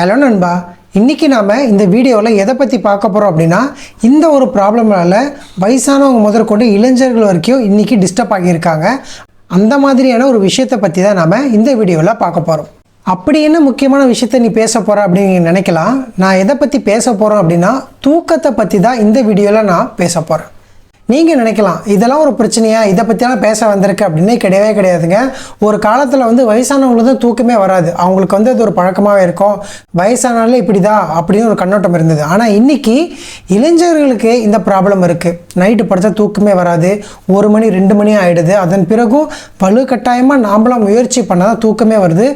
Hello நண்பா இன்றைக்கி நாம் இந்த வீடியோவில் எதை பற்றி பார்க்க போகிறோம் அப்படின்னா இந்த ஒரு ப்ராப்ளம்னால வயசானவங்க முதற்கொண்டு இளைஞர்கள் வரைக்கும் இன்றைக்கி டிஸ்டர்ப் ஆகியிருக்காங்க. அந்த மாதிரியான ஒரு விஷயத்தை பற்றி தான் நாம் இந்த வீடியோவில் பார்க்க போகிறோம் அப்படி என்ன முக்கியமான விஷயத்த நீ பேச போகிற அப்படின்னு நினைக்கலாம். நான் எதை பற்றி பேச போகிறோம் அப்படின்னா தூக்கத்தை பற்றி தான் இந்த வீடியோவில் நான் பேச போகிறேன் நீங்கள் நினைக்கலாம் இதெல்லாம் ஒரு பிரச்சனையா? இதை பற்றியெல்லாம் பேச வந்திருக்கு. அப்படின்னு கிடையவே கிடையாதுங்க. ஒரு காலத்தில் வந்து வயசானவங்களுக்கு தான் தூக்கமே வராது. அவங்களுக்கு வந்து அது ஒரு பழக்கமாகவே இருக்கும். வயசானாலே இப்படி தான் அப்படின்னு ஒரு கண்ணோட்டம் இருந்தது. ஆனால் இன்னைக்கு இளைஞர்களுக்கு இந்த ப்ராப்ளம் இருக்குது நைட்டு படுத்தா தூக்கமே வராது. ஒரு மணி ரெண்டு மணி ஆகிடுது அதன் பிறகும் வலுக்கட்டாயமாக நாமளாம் முயற்சி பண்ணால் தான் தூக்கமே வருது.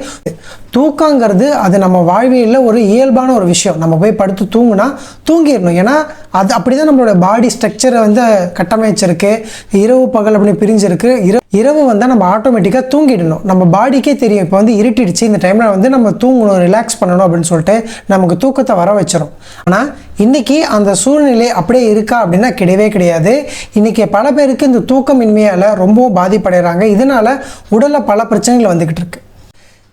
தூக்கங்கிறது அது நம்ம வாழ்வியலில் ஒரு இயல்பான ஒரு விஷயம். நம்ம போய் படுத்து தூங்குனா தூங்கிடணும். ஏன்னா அது அப்படி தான் நம்மளோட பாடி ஸ்ட்ரக்சரை வந்து கட்டமைச்சிருக்கு. இரவு பகல் அப்படி பிரிஞ்சிருக்கு. இரவு இரவு வந்தால் நம்ம ஆட்டோமேட்டிக்காக தூங்கிடணும். நம்ம பாடிக்கே தெரியும். இப்போ வந்து இருட்டிடுச்சு. இந்த டைமில் வந்து நம்ம தூங்கணும் ரிலாக்ஸ் பண்ணணும் அப்படின்னு சொல்லிட்டு நமக்கு தூக்கத்தை வர வச்சிடும் ஆனால் இன்றைக்கி அந்த சூழ்நிலை அப்படியே இருக்கா அப்படின்னா கிடையவே கிடையாது. இன்றைக்கி பல பேருக்கு இந்த தூக்கமின்மையால் ரொம்பவும் பாதிப்படைகிறாங்க இதனால் உடலில் பல பிரச்சனைகள் வந்துக்கிட்டு இருக்கு.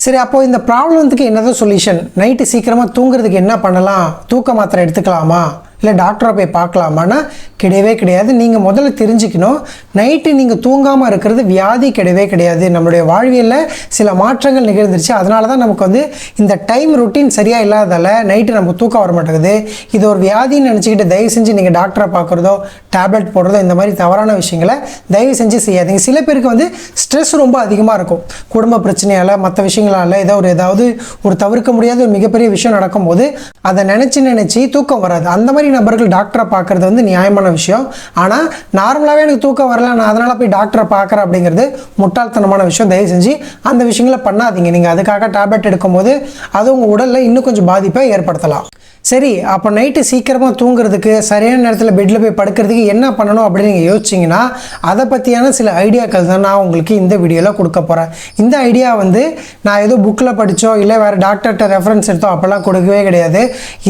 சரி அப்போது இந்த ப்ராப்ளத்துக்கு என்னதான் சொல்யூஷன் நைட்டு சீக்கிரமாக தூங்குறதுக்கு என்ன பண்ணலாம்? தூக்க மாத்திரை எடுத்துக்கலாமா? இல்லை டாக்டரை போய் பார்க்கலாமான்னா கிடையவே கிடையாது. நீங்கள் முதல்ல தெரிஞ்சுக்கணும் நைட்டு நீங்கள் தூங்காமல் இருக்கிறது வியாதி கிடையவே கிடையாது. நம்மளுடைய வாழ்வியலில் சில மாற்றங்கள் நிகழ்ந்துருச்சு. அதனால தான் நமக்கு வந்து இந்த டைம் ரொட்டீன் சரியாக இல்லாததால் நைட்டு நமக்கு தூக்கம் வர மாட்டேங்குது. இது ஒரு வியாதின்னு நினச்சிக்கிட்டு தயவு செஞ்சு நீங்கள் டாக்டரை பார்க்குறதோ டேப்லெட் போடுறதோ இந்த மாதிரி தவறான விஷயங்களை தயவு செஞ்சு செய்யாதீங்க. சில பேருக்கு வந்து ஸ்ட்ரெஸ் ரொம்ப அதிகமாக இருக்கும். குடும்ப பிரச்சனையால் மற்ற விஷயங்களால் ஏதோ ஒரு ஏதாவது ஒரு தவிர்க்க முடியாத ஒரு மிகப்பெரிய விஷயம் நடக்கும்போது அதை நினச்சி நினச்சி தூக்கம் வராது. அந்த மாதிரி நபர்கள் டாக்டரை பார்க்குறது வந்து நியாயமான விஷயம். ஆனால் நார்மலாகவே எனக்கு தூக்கம் வரல நான் அதனால் போய் டாக்டரை பார்க்குறேன் அப்படிங்கிறது முட்டாள்தனமான விஷயம். தயவு செஞ்சு அந்த விஷயங்களை பண்ணாதீங்க. நீங்கள் அதுக்காக டேப்லெட் எடுக்கும்போது அது உங்கள் உடலில் இன்னும் கொஞ்சம் பாதிப்பை ஏற்படுத்தலாம். சரி அப்போ நைட்டு சீக்கிரமாக தூங்குறதுக்கு சரியான நேரத்தில் பெட்டில் போய் படுக்கிறதுக்கு என்ன பண்ணணும் அப்படின்னு நீங்கள் யோசிச்சிங்கன்னா அதை பற்றியான சில ஐடியாக்கள் தான் நான் உங்களுக்கு இந்த வீடியோவில் கொடுக்க போகிறேன் இந்த ஐடியா வந்து நான் ஏதோ புக்கில் படித்தோ இல்லை வேறு டாக்டர்கிட்ட ரெஃபரன்ஸ் எடுத்தோ அப்போல்லாம் கொடுக்கவே கிடையாது.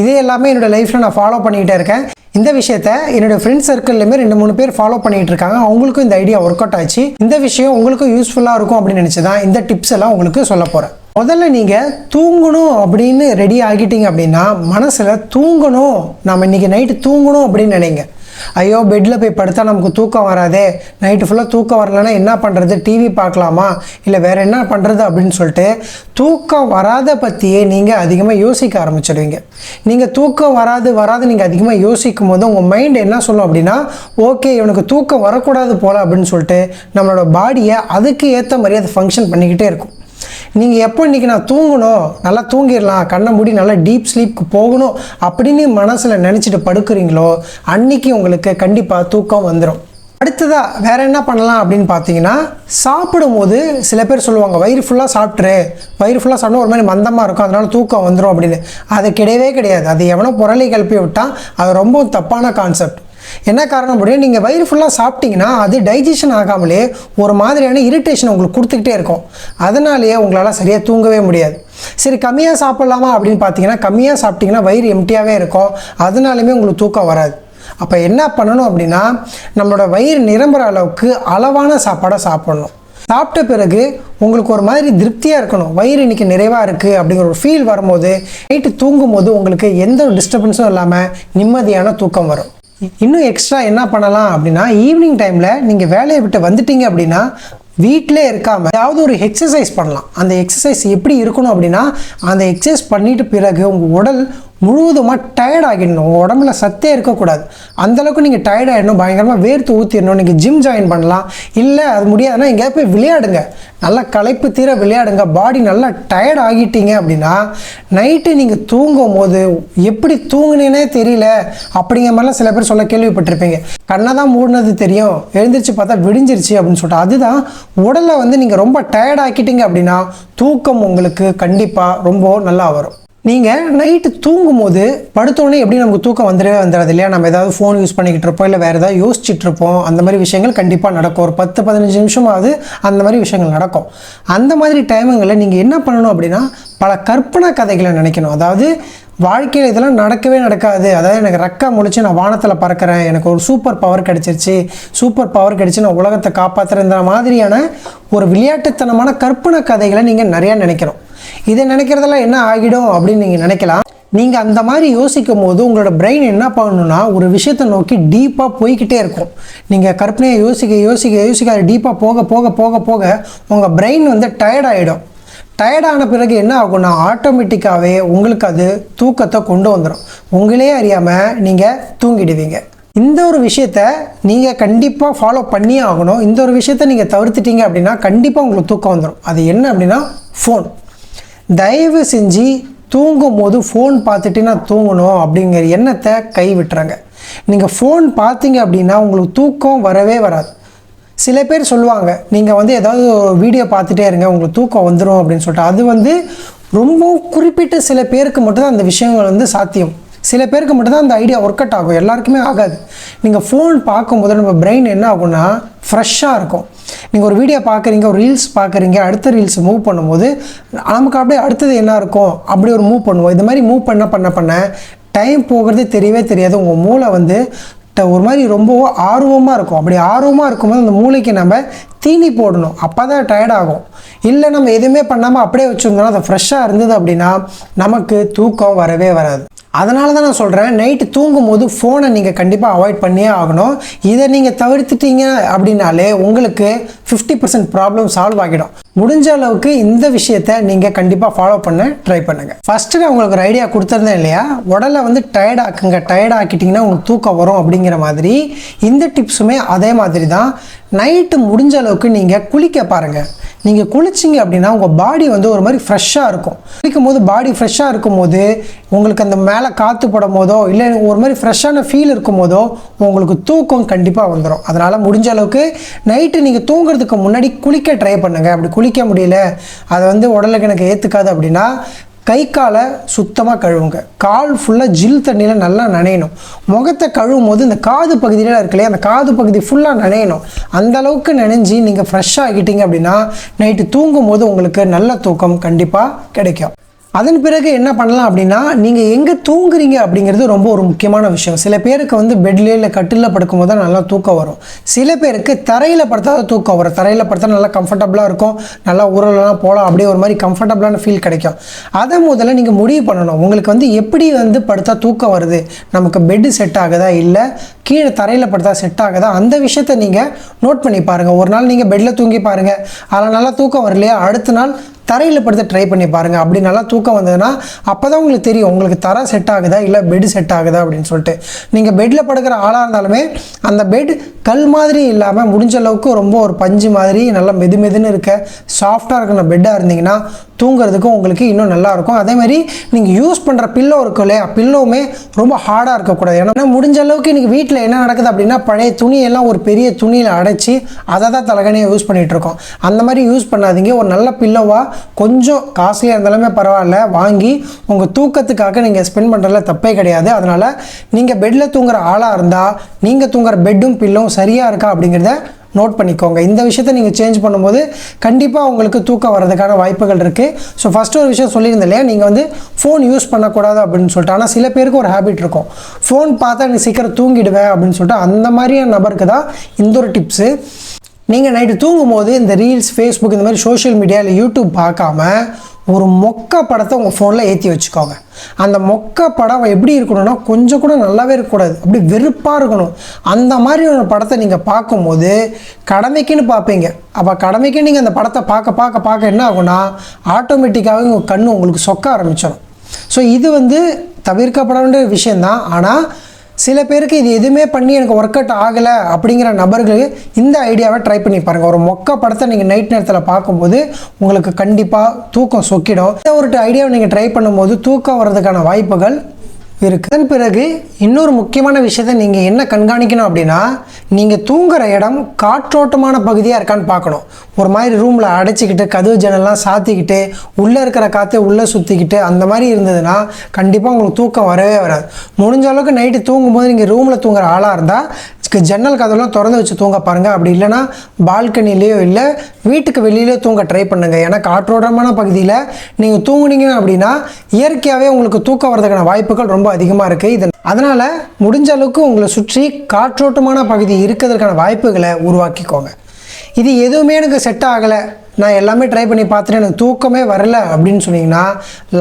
இதே எல்லாமே என்னோடய லைஃப்பில் நான் ஃபாலோ பண்ணிக்கிட்டே இருக்கேன். இந்த விஷயத்த என்னோட ஃப்ரெண்ட்ஸ் சர்க்கிள்லையுமே ரெண்டு மூணு பேர் ஃபாலோ பண்ணிட்டு இருக்காங்க. அவங்களுக்கும் இந்த ஐடியா ஒர்க் அவுட் ஆச்சு. இந்த விஷயம் உங்களுக்கும் யூஸ்ஃபுல்லாக இருக்கும் அப்படின்னு நினச்சி தான் இந்த டிப்ஸ் எல்லாம் உங்களுக்கு சொல்ல போகிறேன் முதல்ல நீங்கள் தூங்கணும் அப்படின்னு ரெடி ஆகிட்டீங்க அப்படின்னா மனசில் தூங்கணும். நம்ம இன்றைக்கி நைட்டு தூங்கணும் அப்படின்னு நினைங்க. ஐயோ பெட்டில் போய் படுத்தா நமக்கு தூக்கம் வராதே. நைட்டு ஃபுல்லாக தூக்கம் வரலன்னா என்ன பண்ணுறது டிவி பார்க்கலாமா? இல்லை வேறு என்ன பண்ணுறது அப்படின்னு சொல்லிட்டு தூக்கம் வராத பற்றியே நீங்கள் அதிகமாக யோசிக்க ஆரம்பிச்சிடுவீங்க. நீங்கள் தூக்கம் வராது வராது நீங்கள் அதிகமாக யோசிக்கும் போது உங்கள் மைண்ட் என்ன சொல்லும் அப்படின்னா ஓகே இவனுக்கு தூக்கம் வரக்கூடாது போல் அப்படின்னு சொல்லிட்டு நம்மளோட பாடியை அதுக்கு ஏற்ற மாதிரி அது ஃபங்க்ஷன் பண்ணிக்கிட்டே இருக்கும். நீங்கள் எப்போ இன்றைக்கி நான் தூங்கணும் நல்லா தூங்கிடலாம் கண்ணை மூடி நல்லா டீப் ஸ்லீப்க்கு போகணும் அப்படின்னு மனசில் நினச்சிட்டு படுக்கிறீங்களோ அன்னைக்கு உங்களுக்கு கண்டிப்பாக தூக்கம் வந்துடும் அடுத்ததாக வேற என்ன பண்ணலாம் அப்படின்னு பார்த்தீங்கன்னா சாப்பிடும்போது சில பேர் சொல்லுவாங்க வயிறு ஃபுல்லாக சாப்பிட்ரு வயிறு ஃபுல்லாக சாப்பிட்டா ஒரு மாதிரி மந்தமாக இருக்கும் அதனால தூக்கம் வந்துடும் அப்படின்னு. அது கிடையவே கிடையாது. அது எவனோ புரளி கிளப்பி விட்டால் அது ரொம்ப தப்பான கான்செப்ட் என்ன காரணம் அப்படின்னா நீங்கள் வயிறு ஃபுல்லாக சாப்பிட்டீங்கன்னா அது டைஜஷன் ஆகாமலே ஒரு மாதிரியான இரிட்டேஷன் உங்களுக்கு கொடுத்துக்கிட்டே இருக்கும். அதனாலேயே உங்களால் சரியாக தூங்கவே முடியாது. சரி கம்மியாக சாப்பிட்லாமா அப்படின்னு பார்த்தீங்கன்னா கம்மியாக சாப்பிட்டீங்கன்னா வயிறு எம்டியாகவே இருக்கும். அதனாலுமே உங்களுக்கு தூக்கம் வராது. அப்போ என்ன பண்ணணும் அப்படின்னா நம்மளோட வயிறு நிரம்புற அளவுக்கு அளவான சாப்பாடை சாப்பிடணும். சாப்பிட்ட பிறகு உங்களுக்கு ஒரு மாதிரி திருப்தியாக இருக்கணும். வயிறு இன்னைக்கு நிறைவாக இருக்குது அப்படிங்கிற ஒரு ஃபீல் வரும்போது நைட்டு தூங்கும்போது உங்களுக்கு எந்த ஒரு டிஸ்டர்பன்ஸும் இல்லாமல் நிம்மதியான தூக்கம் வரும். இன்னும் எக்ஸ்ட்ரா என்ன பண்ணலாம் அப்படின்னா ஈவினிங் டைமில் நீங்கள் வேலையை விட்டு வந்துட்டீங்க அப்படின்னா வீட்டிலே இருக்காமல் ஏதாவது ஒரு எக்ஸசைஸ் பண்ணலாம். அந்த எக்ஸசைஸ் எப்படி இருக்கணும் அப்படின்னா அந்த எக்ஸசைஸ் பண்ணிட்டு பிறகு உங்கள் உடல் முழுவதுமாக டயர்ட் ஆகிடணும். உங்கள் உடம்புல சத்தே இருக்கக்கூடாது. அந்தளவுக்கு நீங்கள் டயர்ட் ஆகிடணும் பயங்கரமாக வேர்த்து ஊற்றிடணும் நீங்கள் ஜிம் ஜாயின் பண்ணலாம். இல்லை அது முடியாதுன்னா எங்கேயாவது போய் விளையாடுங்க. நல்லா களைப்பு தீர விளையாடுங்க. பாடி நல்லா டயர்ட் ஆகிட்டீங்க அப்படின்னா நைட்டு நீங்கள் தூங்கும் போது எப்படி தூங்குனேனே தெரியல அப்படிங்கிற மாதிரிலாம் சில பேர் சொல்ல கேள்விப்பட்டிருப்பீங்க. கண்ணை தான் மூடினது தெரியும். எழுந்திரிச்சு பார்த்தா விடிஞ்சிருச்சு அப்படின்னு சொல்லிட்டு. அதுதான் உடலை வந்து நீங்கள் ரொம்ப டயர்ட் ஆக்கிட்டீங்க அப்படின்னா தூக்கம் உங்களுக்கு கண்டிப்பாக ரொம்ப நல்லா வரும். நீங்கள் நைட்டு தூங்கும்போது படுத்தோடனே எப்படி நமக்கு தூக்கம் வந்துடவே வந்துடாது இல்லையா? நம்ம ஏதாவது ஃபோன் யூஸ் பண்ணிக்கிட்டு இருப்போம் இல்லை வேறு ஏதாவது யோசிச்சுட்டு இருப்போம். அந்த மாதிரி விஷயங்கள் கண்டிப்பாக நடக்கும். ஒரு பத்து பதினஞ்சு நிமிஷமாவது அந்த மாதிரி விஷயங்கள் நடக்கும். அந்த மாதிரி டைமுங்களில் நீங்கள் என்ன பண்ணணும் அப்படின்னா பல கற்பனை கதைகளை நினைக்கணும். அதாவது வாழ்க்கையில் இதெல்லாம் நடக்கவே நடக்காது. அதாவது எனக்கு ரக்கா முடிச்சு நான் வானத்தில் பறக்கிறேன். எனக்கு ஒரு சூப்பர் பவர் கிடச்சிருச்சு. சூப்பர் பவர் கிடச்சி நான் உலகத்தை காப்பாற்றுறேன்ற மாதிரியான ஒரு விளையாட்டுத்தனமான கற்பனை கதைகளை நீங்கள் நிறையா நினைக்கணும். இதை நினைக்கிறதெல்லாம் என்ன ஆகிடும் அப்படின்னு நீங்கள் நினைக்கலாம். நீங்கள் அந்த மாதிரி யோசிக்கும் போது உங்களோட பிரெயின் என்ன பண்ணணும்னா ஒரு விஷயத்தை நோக்கி டீப்பாக போய்க்கிட்டே இருக்கும். நீங்கள் கற்பனையை யோசிக்க யோசிக்க யோசிக்க அது டீப்பாக போக போக போக போக உங்கள் பிரெயின் வந்து டயர்ட் ஆகிடும் டயர்டான பிறகு என்ன ஆகும்னா ஆட்டோமேட்டிக்காகவே உங்களுக்கு அது தூக்கத்தை கொண்டு வந்துடும் உங்களே அறியாமல் நீங்கள் தூங்கிடுவீங்க. இந்த ஒரு விஷயத்த நீங்கள் கண்டிப்பாக ஃபாலோ பண்ணியே ஆகணும். இந்த ஒரு விஷயத்த நீங்கள் தவிர்த்துட்டீங்க அப்படின்னா கண்டிப்பாக உங்களுக்கு தூக்கம் வந்துடும் அது என்ன அப்படின்னா ஃபோன் தயவு செஞ்சு தூங்கும் போது ஃபோன் பார்த்துட்டு நான் தூங்கணும் அப்படிங்கிற எண்ணத்தை கை விட்டுறாங்க நீங்கள் ஃபோன் பார்த்தீங்க அப்படின்னா உங்களுக்கு தூக்கம் வரவே வராது. சில பேர் சொல்லுவாங்க நீங்கள் வந்து ஏதாவது வீடியோ பார்த்துட்டே இருங்க உங்களுக்கு தூக்கம் வந்துடும் அப்படின்னு சொல்லிட்டு. அது வந்து ரொம்ப குறிப்பிட்ட சில பேருக்கு மட்டும்தான் அந்த விஷயங்கள் வந்து சாத்தியம். சில பேருக்கு மட்டும்தான் அந்த ஐடியா ஒர்க் அவுட் ஆகும். எல்லாருக்குமே ஆகாது. நீங்கள் ஃபோன் பார்க்கும்போது நம்ம பிரெயின் என்ன ஆகும்னா ஃப்ரெஷ்ஷாக இருக்கும். நீங்கள் ஒரு வீடியோ பார்க்குறீங்க ஒரு ரீல்ஸ் பார்க்குறீங்க அடுத்த ரீல்ஸ் மூவ் பண்ணும்போது நமக்கு அப்படியே அடுத்தது என்ன இருக்கும்? அப்படி ஒரு மூவ் பண்ணுவோம். இந்த மாதிரி மூவ் பண்ண பண்ண பண்ண டைம் போகிறதே தெரியவே தெரியாது. உங்கள் மூளை வந்து ட- ஒரு மாதிரி ரொம்ப ஆர்வமாக இருக்கும். அப்படி ஆர்வமாக இருக்கும்போது அந்த மூளைக்கு நம்ம தீனி போடணும். அப்போ தான் டயர்ட் ஆகும். இல்லை நம்ம எதுவுமே பண்ணாமல் அப்படியே வச்சுருந்தோம்னா அது ஃப்ரெஷ்ஷாக இருந்தது அப்படின்னா நமக்கு தூக்கம் வரவே வராது. அதனால தான் நான் சொல்கிறேன் நைட்டு தூங்கும் போது ஃபோனை நீங்கள் கண்டிப்பாக அவாய்ட் பண்ணியே ஆகணும். இதை நீங்கள் தவிர்த்துட்டீங்க அப்படின்னாலே உங்களுக்கு ஃபிஃப்டி பர்சன்ட் ப்ராப்ளம் சால்வ் ஆகிடும். முடிஞ்ச அளவுக்கு இந்த விஷயத்தை நீங்கள் கண்டிப்பாக ஃபாலோ பண்ண ட்ரை பண்ணுங்கள் ஃபஸ்ட்டு நான் உங்களுக்கு ஒரு ஐடியா கொடுத்துருந்தேன் இல்லையா? உடலை வந்து டயர்ட் ஆக்குங்க டயர்ட் ஆக்கிட்டிங்கன்னா உங்களுக்கு தூக்கம் வரும் அப்படிங்கிற மாதிரி. இந்த டிப்ஸுமே அதே மாதிரி தான். நைட்டு முடிஞ்ச அளவுக்கு நீங்கள் குளிக்க பாருங்கள் நீங்கள் குளிச்சிங்க அப்படின்னா உங்கள் பாடி வந்து ஒரு மாதிரி ஃப்ரெஷ்ஷாக இருக்கும். குளிக்கும் போது பாடி ஃப்ரெஷ்ஷாக இருக்கும் போது உங்களுக்கு அந்த மேலே காற்று படும் போதோ இல்லை ஒரு மாதிரி ஃப்ரெஷ்ஷான ஃபீல் இருக்கும் போதோ உங்களுக்கு தூக்கம் கண்டிப்பாக வந்துடும் அதனால் முடிஞ்ச அளவுக்கு நைட்டு நீங்கள் தூங்குறதுக்கு முன்னாடி குளிக்க ட்ரை பண்ணுங்கள் அப்படி குளிக்க முடியல அதை வந்து உடலுக்கு எனக்கு ஏற்றுக்காது அப்படின்னா கை காலை சுத்தமாக கழுவுங்க. கால் ஃபுல்லாக ஜில் தண்ணியில் நல்லா நனையணும். முகத்தை கழுவும் போது இந்த காது பகுதியில் இருக்கு இல்லையா அந்த காது பகுதி ஃபுல்லாக நனையணும். அந்த அளவுக்கு நனைஞ்சி நீங்கள் ஃப்ரெஷ்ஷாக ஆகிட்டீங்க அப்படின்னா நைட்டு தூங்கும் போது உங்களுக்கு நல்ல தூக்கம் கண்டிப்பாக கிடைக்கும். அதன் பிறகு என்ன பண்ணலாம் அப்படின்னா நீங்கள் எங்கே தூங்குறீங்க அப்படிங்கிறது ரொம்ப ஒரு முக்கியமான விஷயம். சில பேருக்கு வந்து பெட்லேயே இல்லை கட்டிலில் படுக்கும்போது தான் நல்லா தூக்கம் வரும். சில பேருக்கு தரையில் படுத்தா தான் தூக்கம் வரும். தரையில் படுத்தா நல்லா கம்ஃபர்டபுளாக இருக்கும். நல்லா ஊரெல்லாம் போகலாம். அப்படியே ஒரு மாதிரி கம்ஃபர்டபுளான ஃபீல் கிடைக்கும். அதை முதல்ல நீங்கள் முடிவு பண்ணணும். உங்களுக்கு வந்து எப்படி வந்து படுத்தா தூக்கம் வருது? நமக்கு பெட்டு செட் ஆகுதா? இல்லை கீழே தரையில் படுத்தா செட் ஆகுதா? அந்த விஷயத்தை நீங்கள் நோட் பண்ணி பாருங்கள் ஒரு நாள் நீங்கள் பெட்டில் தூங்கி பாருங்கள் அதில் நல்லா தூக்கம் வரலையா? அடுத்த நாள் தரையில் படுத்து ட்ரை பண்ணி பாருங்கள் அப்படி நல்லா தூக்கம் வந்ததுன்னா அப்போ தான் உங்களுக்கு தெரியும் உங்களுக்கு தரை செட் ஆகுதா? இல்லை பெட் செட் ஆகுதா? அப்படின்னு சொல்லிட்டு. நீங்கள் பெட்டில் படுக்கிற ஆளாக இருந்தாலுமே அந்த பெட் கல் மாதிரி இல்லாமல் முடிஞ்ச அளவுக்கு ரொம்ப ஒரு பஞ்சு மாதிரி நல்லா மெது மெதுன்னு இருக்க சாஃப்டாக இருக்கிற பெட்டாக இருந்தீங்கன்னா தூங்குறதுக்கும் உங்களுக்கு இன்னும் நல்லாயிருக்கும் அதேமாதிரி அதே மாதிரி நீங்கள் யூஸ் பண்ணுற பில்லோ இருக்கும் இல்லையா? பில்லோவுமே ரொம்ப ஹார்டாக இருக்கக்கூடாது. ஏன்னா முடிஞ்ச அளவுக்கு இன்றைக்கி வீட்டில் என்ன நடக்குது அப்படின்னா பழைய துணியெல்லாம் ஒரு பெரிய துணியில் அடைச்சி அதை தான் தலைகணியாக யூஸ் பண்ணிகிட்டு இருக்கோம் அந்த மாதிரி யூஸ் பண்ணாதீங்க. ஒரு நல்ல பில்லோவாக கொஞ்சம் காஸ்ட்லியாக இருந்தாலுமே பரவாயில்ல. வாங்கி உங்கள் தூக்கத்துக்காக நீங்கள் ஸ்பெண்ட் பண்ணுறதுல தப்பே கிடையாது. அதனால் நீங்கள் பெட்டில் தூங்குற ஆளாக இருந்தால் நீங்கள் தூங்குற பெட்டும் பில்லும் சரியாக இருக்கா அப்படிங்கிறத நோட் பண்ணிக்கோங்க. இந்த விஷயத்தை நீங்கள் சேஞ்ச் பண்ணும்போது கண்டிப்பாக உங்களுக்கு தூக்கம் வர்றதுக்கான வாய்ப்புகள் இருக்குது ஸோ ஃபஸ்ட்டு ஒரு விஷயம் சொல்லியிருந்தேன் இல்லையா? நீங்கள் வந்து ஃபோன் யூஸ் பண்ணக்கூடாது அப்படின்னு சொல்லிட்டு. ஆனால் சில பேருக்கு ஒரு ஹேபிட் இருக்கும். ஃபோன் பார்த்தா நீ சீக்கிரம் தூங்கிடுவேன் அப்படின்னு சொல்லிட்டு. அந்த மாதிரியான நபருக்கு தான் இந்த ஒரு டிப்ஸு நீங்கள் நைட்டு தூங்கும்போது இந்த ரீல்ஸ் ஃபேஸ்புக் இந்த மாதிரி சோஷியல் மீடியா இல்லை யூடியூப் பார்க்காம ஒரு மொக்க படத்தை உங்கள் ஃபோனில் ஏற்றி வச்சுக்கோங்க. அந்த மொக்க படம் எப்படி இருக்கணும்னா கொஞ்சம் கூட நல்லாவே இருக்கக்கூடாது. அப்படி வெறுப்பாக இருக்கணும். அந்த மாதிரி ஒரு படத்தை நீங்கள் பார்க்கும்போது கடமைக்குன்னு பார்ப்பீங்க. அப்போ கடமைக்கு நீங்கள் அந்த படத்தை பார்க்க பார்க்க பார்க்க என்ன ஆகும்னா ஆட்டோமேட்டிக்காகவே உங்கள் கண் உங்களுக்கு சொக்க ஆரம்பிச்சிடும் ஸோ இது வந்து தவிர்க்கப்பட வேண்டிய விஷயந்தான் ஆனால் சில பேருக்கு இது எதுவுமே பண்ணி எனக்கு ஒர்க் அவுட் ஆகலை அப்படிங்கிற நபர்களுக்கு இந்த ஐடியாவை ட்ரை பண்ணி பாருங்கள் ஒரு மொக்க படத்தை நீங்கள் நைட் நேரத்தில் பார்க்கும்போது உங்களுக்கு கண்டிப்பாக தூக்கம் சொக்கிடும். இந்த ஒரு ஐடியாவை நீங்கள் ட்ரை பண்ணும்போது தூக்கம் வர்றதுக்கான வாய்ப்புகள் இருக்குது அதன் பிறகு இன்னொரு முக்கியமான விஷயத்தை நீங்கள் என்ன கண்காணிக்கணும் அப்படின்னா நீங்கள் தூங்குற இடம் காற்றோட்டமான பகுதியாக இருக்கான்னு பார்க்கணும். ஒரு மாதிரி ரூமில் அடைச்சிக்கிட்டு கதவு ஜன்னல்லாம் சாத்திக்கிட்டு உள்ளே இருக்கிற காற்றை உள்ளே சுற்றிக்கிட்டு அந்த மாதிரி இருந்ததுன்னா கண்டிப்பாக உங்களுக்கு தூக்கம் வரவே வராது. முடிஞ்ச அளவுக்கு நைட்டு தூங்கும்போது நீங்கள் ரூமில் தூங்குற ஆளாக இருந்தால் ஜன்னல் கதவெல்லாம் திறந்து வச்சு தூங்க பாருங்கள் அப்படி இல்லைன்னா பால்கனிலேயோ இல்லை வீட்டுக்கு வெளியிலே தூங்க ட்ரை பண்ணுங்கள் ஏன்னா காற்றோட்டமான பகுதியில் நீங்கள் தூங்குனீங்க அப்படின்னா இயற்கையாகவே உங்களுக்கு தூக்கம் வரதுக்கான வாய்ப்புகள் ரொம்ப அதிகமாக இருக்குது இது அதனால் முடிஞ்ச அளவுக்கு உங்களை சுற்றி காற்றோட்டமான பகுதி இருக்கிறதுக்கான வாய்ப்புகளை உருவாக்கிக்கோங்க. இது எதுவுமே எனக்கு செட் ஆகலை. நான் எல்லாமே ட்ரை பண்ணி பார்த்துட்டு எனக்கு தூக்கமே வரல அப்படின்னு சொன்னீங்கன்னா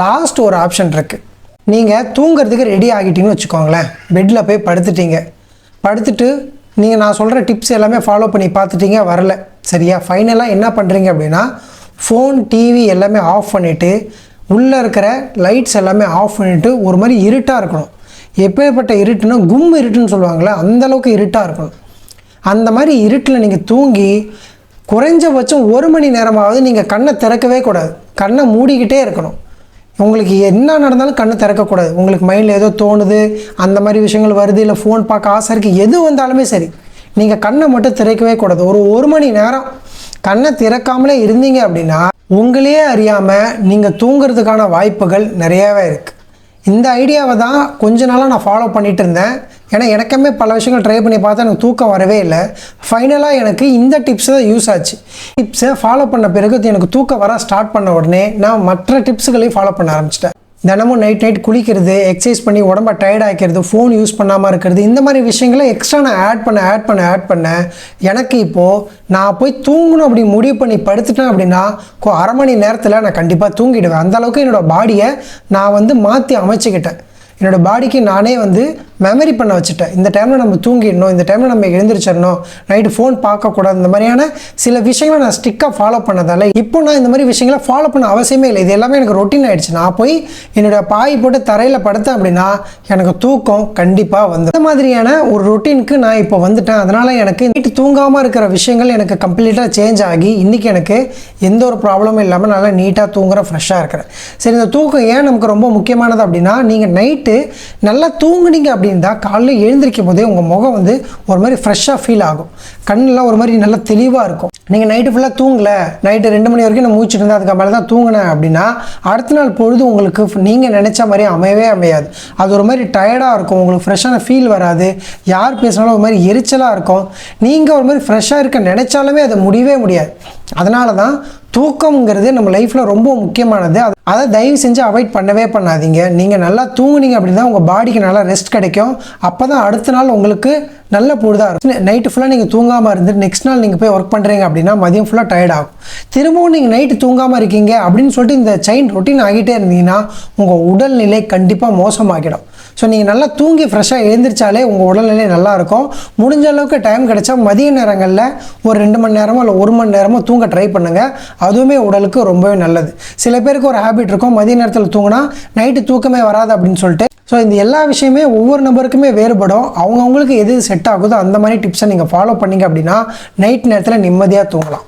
லாஸ்ட் ஒரு ஆப்ஷன் இருக்குது நீங்கள் தூங்குறதுக்கு ரெடி ஆகிட்டீங்கன்னு வச்சுக்கோங்களேன். பெட்டில் போய் படுத்துட்டீங்க. படுத்துட்டு நீங்கள் நான் சொல்கிற டிப்ஸ் எல்லாமே ஃபாலோ பண்ணி பார்த்துட்டீங்க வரல. சரியா? ஃபைனலாக என்ன பண்ணுறீங்க அப்படின்னா ஃபோன் டிவி எல்லாமே ஆஃப் பண்ணிவிட்டு உள்ளே இருக்கிற லைட்ஸ் எல்லாமே ஆஃப் பண்ணிவிட்டு ஒரு மாதிரி இருட்டாக இருக்கணும். எப்பேற்பட்ட இருட்டுன்னா கும் இருட்டுன்னு சொல்லுவாங்களே அந்தளவுக்கு இருட்டாக இருக்கணும். அந்த மாதிரி இருட்டில் நீங்கள் தூங்கி குறைஞ்சபட்சம் ஒரு மணி நேரமாவது நீங்கள் கண்ணை திறக்கவே கூடாது. கண்ணை மூடிக்கிட்டே இருக்கணும். உங்களுக்கு என்ன நடந்தாலும் கண்ணை திறக்கக்கூடாது. உங்களுக்கு மைண்டில் ஏதோ தோணுது அந்த மாதிரி விஷயங்கள் வருது இல்லை ஃபோன் பார்க்க ஆசை இருக்குது எது வந்தாலுமே சரி. நீங்கள் கண்ணை மட்டும் திறக்கவே கூடாது. ஒரு ஒரு மணி நேரம் கண்ணை திறக்காமலே இருந்தீங்க அப்படின்னா உங்களையே அறியாமல் நீங்கள் தூங்குறதுக்கான வாய்ப்புகள் நிறையாவே இருக்குது இந்த ஐடியாவை தான் கொஞ்ச நாளாக நான் ஃபாலோ பண்ணிகிட்டு இருந்தேன். ஏன்னா எனக்குமே பல விஷயங்கள் ட்ரை பண்ணி பார்த்தா எனக்கு தூக்கம் வரவே இல்லை. ஃபைனலாக எனக்கு இந்த டிப்ஸ் தான் யூஸ் ஆச்சு. டிப்ஸை ஃபாலோ பண்ண பிறகு எனக்கு தூக்கம் வர ஸ்டார்ட் பண்ண உடனே நான் மற்ற டிப்ஸுகளையும் ஃபாலோ பண்ண ஆரம்பிச்சிட்டேன். தினமும் நைட் நைட் குளிக்கிறது எக்ஸசைஸ் பண்ணி உடம்ப டயர்ட் ஆக்கிறது ஃபோன் யூஸ் பண்ணாமல் இருக்கிறது இந்த மாதிரி விஷயங்களை எக்ஸ்ட்ரா நான் ஆட் பண்ண ஆட் பண்ண ஆட் பண்ண எனக்கு இப்போது நான் போய் தூங்கணும் அப்படி முடிவு பண்ணி படுத்துட்டேன் அப்படின்னா அரை மணி நேரத்தில் நான் கண்டிப்பாக தூங்கிடுவேன். அந்த அளவுக்கு என்னோடய பாடியை நான் வந்து மாற்றி அமைச்சிக்கிட்டேன். என்னோடய பாடிக்கு நானே வந்து மெமரி பண்ண வச்சுட்டேன். இந்த டைமில் நம்ம தூங்கிடணும் இந்த டைமில் நம்ம எழுந்திரிச்சிடணும் நைட்டு ஃபோன் பார்க்கக்கூடாது இந்த மாதிரியான சில விஷயங்களை நான் ஸ்டிக்காக ஃபாலோ பண்ணதால் இப்போ நான் இந்த மாதிரி விஷயங்களை ஃபாலோ பண்ண அவசியமே இல்லை. இது எல்லாமே எனக்கு ரொட்டீன் ஆகிடுச்சு நான் போய் என்னோட பாய் போட்டு தரையில் படுத்தேன் அப்படின்னா எனக்கு தூக்கம் கண்டிப்பாக வந்து இந்த மாதிரியான ஒரு ரொட்டீனுக்கு நான் இப்போ வந்துட்டேன். அதனால் எனக்கு நைட்டு தூங்காமல் இருக்கிற விஷயங்கள் எனக்கு கம்ப்ளீட்டாக சேஞ்ச் ஆகி இன்றைக்கி எனக்கு எந்த ஒரு ப்ராப்ளமும் இல்லாமல் நல்லா நீட்டாக தூங்குற ஃப்ரெஷ்ஷாக இருக்கிறேன். சரி இந்த தூக்கம் ஏன் நமக்கு ரொம்ப முக்கியமானது அப்படின்னா நீங்கள் நைட்டு நல்லா தூங்குனீங்க அப்படின்னா காலைல எழுந்திருக்கும் போதே உங்கள் முகம் வந்து ஒரு மாதிரி ஃப்ரெஷ்ஷாக ஃபீல் ஆகும். கண்ணெல்லாம் ஒரு மாதிரி நல்லா தெளிவாக இருக்கும். நீங்கள் நைட்டு ஃபுல்லாக தூங்கலை. நைட்டு ரெண்டு மணி வரைக்கும் நான் மூச்சுட்டு இருந்தேன். அதுக்கு மேலே தான் தூங்கினேன் அப்படின்னா அடுத்த நாள் பொழுது உங்களுக்கு நீங்கள் நினச்ச மாதிரி அமையவே அமையாது. அது ஒரு மாதிரி டயர்டாக இருக்கும். உங்களுக்கு ஃப்ரெஷ்ஷான ஃபீல் வராது. யார் பேசினாலும் ஒரு மாதிரி எரிச்சலாக இருக்கும். நீங்கள் ஒரு மாதிரி ஃப்ரெஷ்ஷாக இருக்க நினச்சாலுமே அது முடியவே முடியாது. அதனால தான் தூக்கம்ங்கிறது நம்ம லைஃப்பில் ரொம்ப முக்கியமானது. அது- அதை தயவு செஞ்சு அவாய்ட் பண்ணவே பண்ணாதீங்க. நீங்கள் நல்லா தூங்குனீங்க அப்படின்னா உங்கள் பாடிக்கு நல்லா ரெஸ்ட் கிடைக்கும். அப்போ தான் அடுத்த நாள் உங்களுக்கு நல்ல பொழுதாக இருக்கும். நைட்டு ஃபுல்லாக நீங்கள் தூங்காமல் இருந்து நெக்ஸ்ட் நாள் நீங்கள் போய் ஒர்க் பண்ணுறீங்க அப்படின்னா மதியம் ஃபுல்லாக டயர்ட் ஆகும். திரும்பவும் நீங்கள் நைட்டு தூங்காமல் இருக்கீங்க அப்படின்னு சொல்லிட்டு இந்த செயின் ரொட்டீன் ஆகிட்டே இருந்தீங்கன்னா உங்கள் உடல்நிலை கண்டிப்பாக மோசமாகிடும். ஸோ நீங்கள் நல்லா தூங்கி ஃப்ரெஷ்ஷாக எழுந்திரிச்சாலே உங்கள் உடல்நிலை நல்லாயிருக்கும். முடிஞ்ச அளவுக்கு டைம் கிடைச்சா மதிய நேரங்களில் ஒரு ரெண்டு மணி நேரமோ இல்லை ஒரு மணி நேரமோ தூங்க ட்ரை பண்ணுங்கள் அதுவுமே உடலுக்கு ரொம்பவே நல்லது. சில பேருக்கு ஒரு ஹேபிட் இருக்கும் மதிய நேரத்தில் தூங்கினா நைட்டு தூக்கமே வராது அப்படின்னு சொல்லிட்டு. ஸோ இந்த எல்லா விஷயமே ஒவ்வொரு நபருக்குமே வேறுபடும். அவங்கவுங்களுக்கு எது செட் ஆகுதோ அந்த மாதிரி டிப்ஸை நீங்கள் ஃபாலோ பண்ணீங்க அப்படின்னா நைட் நேரத்தில் நிம்மதியாக தூங்கலாம்.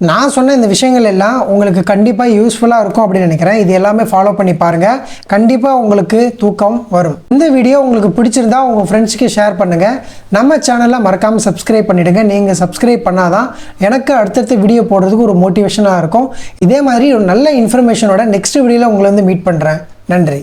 நான் சொன்ன இந்த விஷயங்கள் எல்லாம் உங்களுக்கு கண்டிப்பாக யூஸ்ஃபுல்லாக இருக்கும் அப்படின்னு நினைக்கிறேன். இது எல்லாமே ஃபாலோ பண்ணி பாருங்கள் கண்டிப்பாக உங்களுக்கு தூக்கம் வரும். இந்த வீடியோ உங்களுக்கு பிடிச்சிருந்தா உங்கள் ஃப்ரெண்ட்ஸ்க்கு ஷேர் பண்ணுங்கள் நம்ம சேனலில் மறக்காமல் சப்ஸ்கிரைப் பண்ணிவிடுங்க நீங்கள் சப்ஸ்கிரைப் பண்ணாதான் எனக்கு அடுத்தடுத்த வீடியோ போடுறதுக்கு ஒரு மோட்டிவேஷனாக இருக்கும். இதே மாதிரி ஒரு நல்ல இன்ஃபர்மேஷனோட நெக்ஸ்ட் வீடியோவில் உங்களை வந்து மீட் பண்ணுறேன் நன்றி.